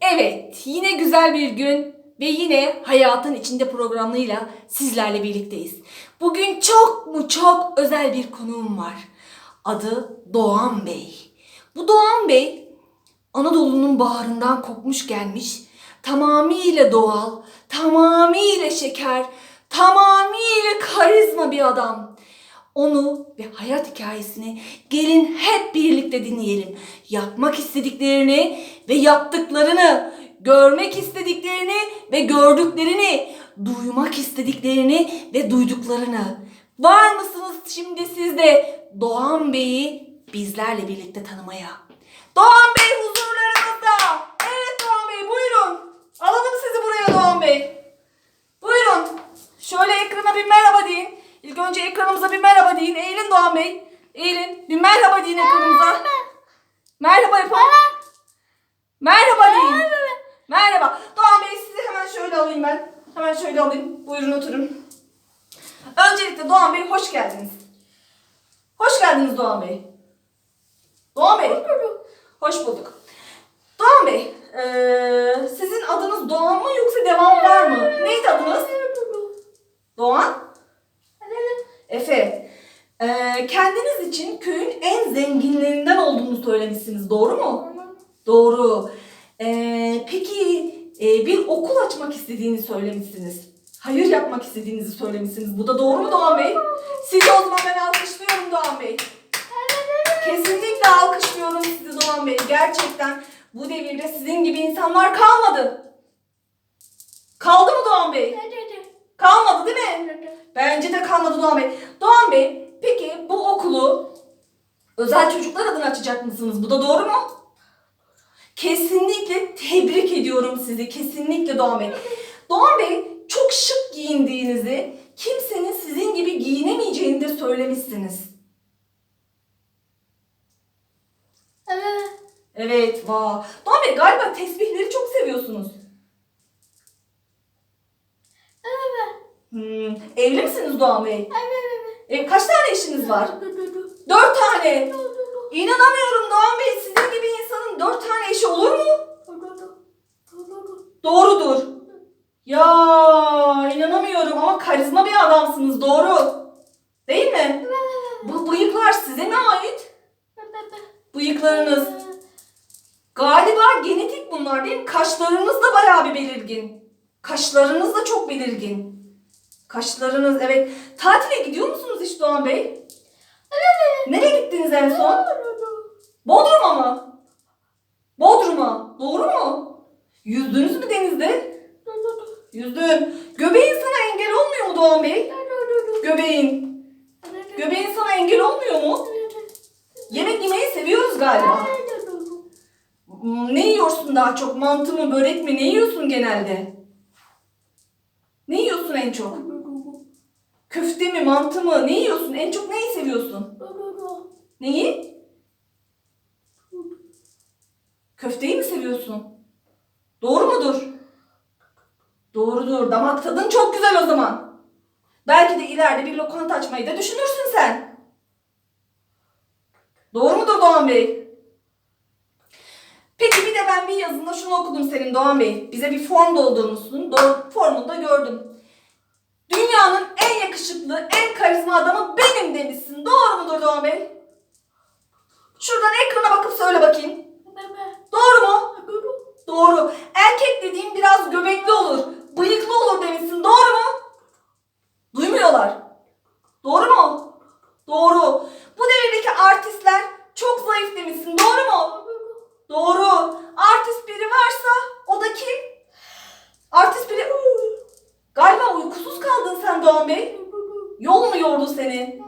Evet, yine güzel bir gün ve yine hayatın içinde programıyla sizlerle birlikteyiz. Bugün çok mu çok özel bir konuğum var. Adı Doğan Bey. Bu Doğan Bey Anadolu'nun baharından kopmuş gelmiş, tamamıyla doğal, tamamıyla şeker, tamamıyla karizma bir adam. Onu ve hayat hikayesini gelin hep birlikte dinleyelim. Yapmak istediklerini ve yaptıklarını, görmek istediklerini ve gördüklerini, duymak istediklerini ve duyduklarını. Var mısınız şimdi siz de Doğan Bey'i bizlerle birlikte tanımaya? Doğan Bey huzurlarınızda. Evet Doğan Bey buyurun. Alalım sizi buraya Doğan Bey. Buyurun. Şöyle ekrana bir merhaba deyin. İlk önce ekranımıza bir merhaba deyin. Eğilin Doğan Bey. Eğilin. Bir merhaba deyin ekranımıza. Merhaba yapın. Merhaba deyin. Merhaba. Doğan Bey sizi hemen şöyle alayım ben. Hemen şöyle alayım. Buyurun oturun. Öncelikle Doğan Bey hoş geldiniz. Hoş geldiniz Doğan Bey. Doğan Bey. Hoş bulduk. Doğan Bey, eee, sizin adınız Doğan mı yoksa devam var mı? Neydi adınız? Doğan? Efe. Eee, kendiniz için köyün en zenginlerinden olduğunu söylemişsiniz. Doğru mu? Doğru. Eee, peki eee, bir okul açmak istediğini söylemişsiniz. Hayır yapmak istediğinizi söylemişsiniz. Bu da doğru mu Doğan Bey? Sizi o zaman ben alkışlıyorum Doğan Bey. Kesinlikle alkışlıyorum sizi Doğan Bey. Gerçekten bu devirde sizin gibi insanlar kalmadı. Kaldı mı Doğan Bey? Kalmadı değil mi? Bence de kalmadı Doğan Bey. Doğan Bey, peki bu okulu özel çocuklar adına açacak mısınız? Bu da doğru mu? Kesinlikle tebrik ediyorum sizi. Kesinlikle Doğan Bey. Doğan Bey çok şık giyindiğinizi, kimsenin sizin gibi giyinemeyeceğini de söylemişsiniz. Evet, vah. Doğan Bey galiba tesbihleri çok seviyorsunuz. Evli misiniz Doğan Bey? Ev, kaç tane eşiniz var? Dört tane. İnanamıyorum Doğan Bey. Sizin gibi insanın dört tane eşi olur mu? Doğrudur. Ya inanamıyorum ama karizma bir adamsınız. Doğru. Değil mi? Bu bıyıklar size mi ait? Bıyıklarınız. Galiba genetik bunlar değil mi? Kaşlarınız da bayağı bir belirgin. Kaşlarınız da çok belirgin. Kaşlarınız evet. Tatile gidiyor musunuz hiç Doğan Bey? Nereye gittiniz en son? Bodrum'a mı? Bodrum'a. Doğru mu? Yüzdünüz mü denizde? Yüzdüm. Göbeğin sana engel olmuyor mu Doğan Bey? Göbeğin. Göbeğin sana engel olmuyor mu? Yemek yemeyi seviyoruz galiba. Ne yiyorsun daha çok? Mantı mı, börek mi? Ne yiyorsun genelde? Ne yiyorsun en çok? Köfte mi, mantı mı? Ne yiyorsun? En çok neyi seviyorsun? Neyi? Köfteyi mi seviyorsun? Doğru mudur? Doğrudur. Damak tadın çok güzel o zaman. Belki de ileride bir lokanta açmayı da düşünürsün sen. Doğru mudur Doğan Bey? Peki bir de ben bir yazında şunu okudum senin Doğan Bey. Bize bir form doldurmuşsun. Doğru, formunu da gördüm. Dünyanın en yakışıklı, en karizma adamı benim demişsin. Doğru mudur Doğan Bey? Şuradan ekrana bakıp söyle bakayım. Doğru mu? Doğru. Erkek dediğim biraz göbekli olur. Bıyıklı olur demişsin. Doğru mu? Duymuyorlar. Doğru mu? Doğru. Bu devirdeki artistler çok zayıf demişsin. Doğru mu? Doğru. Artist biri varsa o da kim? Artist biri... Galiba uykusuz kaldın sen Doğan Bey. Yol mu yordu seni?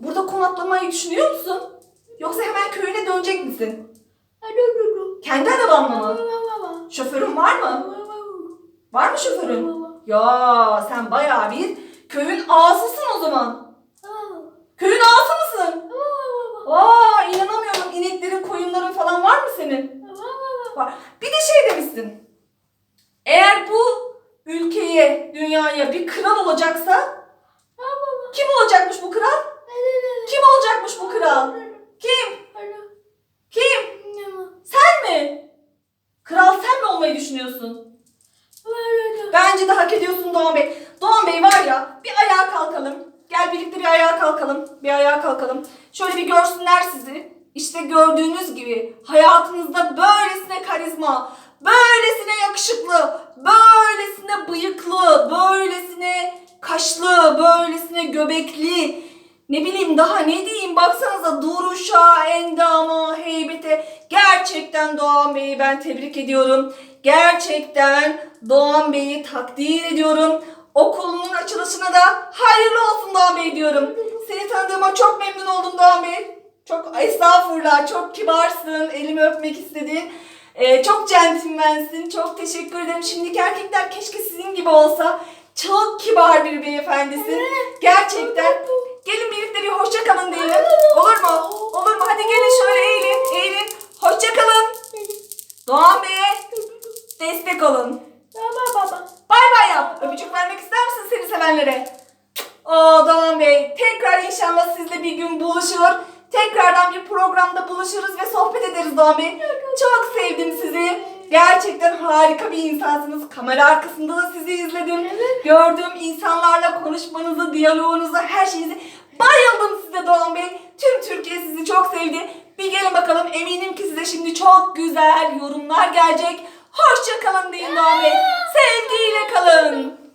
Burada konaklamayı düşünüyor musun? Yoksa hemen köyüne dönecek misin? Kendi arabanla mı? Şoförün var mı? Var mı şoförün? Ya sen bayağı bir köyün ağasısın o zaman. Köyün ağası mısın? Aa inanamıyorum. İneklerin, koyunların falan var mı senin? Var. Bir de şey demişsin. Eğer bu ülkeye, dünyaya bir kral olacaksa kim olacakmış bu kral? Kim olacakmış bu kral? Kim? Kim? Sen mi? Kral sen mi olmayı düşünüyorsun? Bence de hak ediyorsun Doğan Bey. Doğan Bey var ya bir ayağa kalkalım. Gel birlikte bir ayağa kalkalım. Bir ayağa kalkalım. Şöyle bir görsünler sizi. İşte gördüğünüz gibi hayatınızda böylesine karizma, böylesine yakışıklı, böylesine bıyıklı, böylesine kaşlı, böylesine göbekli, ne bileyim daha ne diyeyim baksanıza duruşa, endama, heybete. Gerçekten Doğan Bey'i ben tebrik ediyorum. Gerçekten Doğan Bey'i takdir ediyorum. Okulunun açılışına da hayırlı olsun Doğan Bey diyorum. Seni tanıdığıma çok memnun oldum Doğan Bey. Çok estağfurullah, çok kibarsın, elimi öpmek istedin. Ee, çok centilmensin, çok teşekkür ederim. Şimdiki erkekler keşke sizin gibi olsa. Çok kibar bir beyefendisin. Gerçekten. Gelin birlikte bir hoşça kalın diyelim. Olur mu? Olur mu? Hadi gelin şöyle eğilin, eğilin. Hoşça kalın. Doğan Bey'e destek olun. Baba baba. Bay bay yap. Öpücük vermek ister misin seni sevenlere? Oo Doğan Bey, tekrar inşallah sizle bir gün buluşur. Tekrardan bir programda buluşuruz ve sohbet ederiz Doğan Bey. Çok sevdim sizi. Gerçekten harika bir insansınız. Kamera arkasında da sizi izledim. Gördüğüm insanlarla konuşmanızı, diyaloğunuzu, her şeyinizi. Bayıldım size Doğan Bey. Tüm Türkiye sizi çok sevdi. Bir gelin bakalım. Eminim ki size şimdi çok güzel yorumlar gelecek. Hoşça kalın deyin Doğan Bey. Sevgiyle kalın.